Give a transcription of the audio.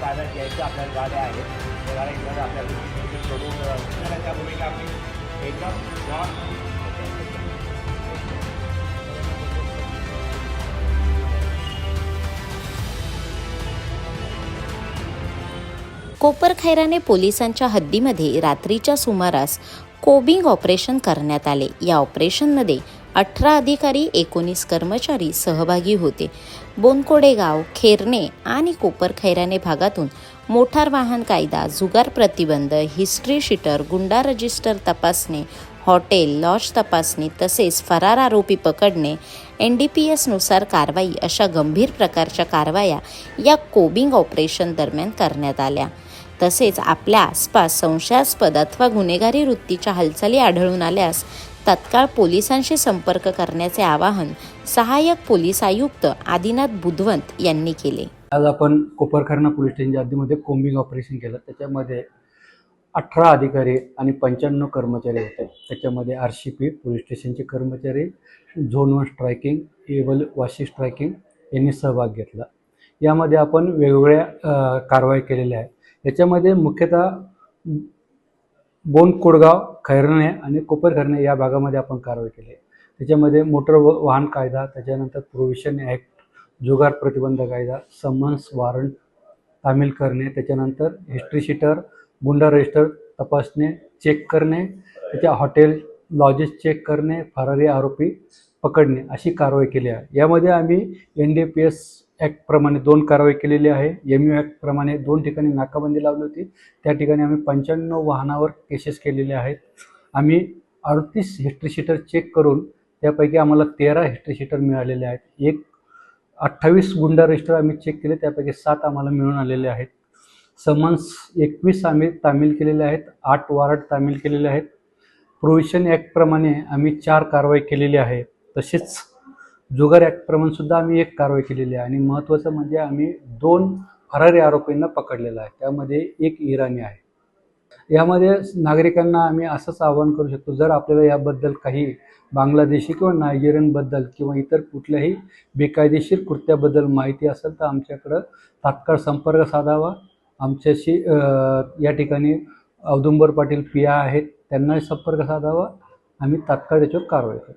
ताब्यात घ्यायचं आपल्याला गाड्या आहेत. त्या गाड्या घेऊन आपल्याला सोडून त्या भूमिका आपली एकदम नॉन कोपरखैराने पोलिसांच्या हद्दीमध्ये रात्रीच्या सुमारास कोबिंग ऑपरेशन करण्यात आले. या ऑपरेशनमध्ये अठरा अधिकारी एकोणीस कर्मचारी सहभागी होते. बोनकोडे गाव खेरणे आणि कोपरखैराने भागातून मोटार वाहन कायदा जुगार प्रतिबंध हिस्ट्री शीटर गुंडा रजिस्टर तपासणे हॉटेल लॉज तपासणी तसेच फरार आरोपी पकडणे एन डी पी एसनुसार कारवाई अशा गंभीर प्रकारच्या कारवाया या कोबिंग ऑपरेशन दरम्यान करण्यात आल्या. तसेच आपल्या आसपास संशयास्पद अथवा गुन्हेगारी वृत्तीच्या हालचाली आढळून आल्यास तत्काळ पोलिसांशी संपर्क करण्याचे आवाहन सहाय्यक पोलीस आयुक्त आदिनाथ बुधवंत यांनी केले. आज आपण कोपरखरणा पोलीस स्टेशनच्या हद्दीमध्ये कोम्बिंग ऑपरेशन केलं. त्याच्यामध्ये अठरा अधिकारी आणि पंच्याण्णव कर्मचारी होते. त्याच्यामध्ये आर सी पी पोलीस स्टेशनचे कर्मचारी झोन वन स्ट्रायकिंग एवल वाशी स्ट्रायकिंग यांनी सहभाग घेतला. यामध्ये आपण वेगवेगळ्या कारवाई केलेल्या आहे याच्यामध्ये मुख्यतः बोन कोडगाव खैरणे आणि कोपरखैरणे या भागामध्ये आपण कारवाई केली आहे. त्याच्यामध्ये मोटर व वाहन कायदा त्याच्यानंतर प्रोव्हिशन ॲक्ट जुगार प्रतिबंध कायदा समन्स वॉरंट तामील करणे त्याच्यानंतर हिस्ट्री शीटर गुंडा रजिस्टर तपासणे चेक करणे त्याच्या हॉटेल लॉजेस चेक करणे फरारी आरोपी पकडणे अशी कारवाई केली आहे. यामध्ये आम्ही एन डी पी एस ॲक्टप्रमाणे दोन कारवाई केलेली आहे. एम यू ॲक्टप्रमाणे दोन ठिकाणी नाकाबंदी लावली होती. त्या ठिकाणी आम्ही पंच्याण्णव वाहनावर केसेस केलेले आहेत. आम्ही अडतीस हिस्ट्री शीटर चेक करून त्यापैकी आम्हाला तेरा हिस्ट्री शीटर मिळालेले आहेत. एक अठ्ठावीस गुंडा रजिस्टर आम्ही चेक केले त्यापैकी सात आम्हाला मिळून आलेले आहेत. समन्स एकवीस आम्ही तामील केलेले आहेत. आठ वॉरंट तामील केलेले आहेत. प्रोव्हिशन ॲक्टप्रमाणे आम्ही चार कारवाई केलेली आहे. तसेच जुगार ॲक्टप्रमाणे सुद्धा आम्ही एक कारवाई केलेली आहे. आणि महत्त्वाचं म्हणजे आम्ही दोन फरारी आरोपींना पकडलेलं आहे. त्यामध्ये एक इराणी आहे. यामध्ये नागरिकांना आम्ही असंच आवाहन करू शकतो जर आपल्याला याबद्दल काही बांगलादेशी किंवा नायजेरियनबद्दल किंवा इतर कुठल्याही बेकायदेशीर कृत्याबद्दल माहिती असेल तर आमच्याकडं तात्काळ संपर्क साधावा. आमच्याशी या ठिकाणी औदुंबर पाटील पिया आहेत त्यांनाही संपर्क साधावा. आम्ही तात्काळ त्याच्यावर कारवाई करू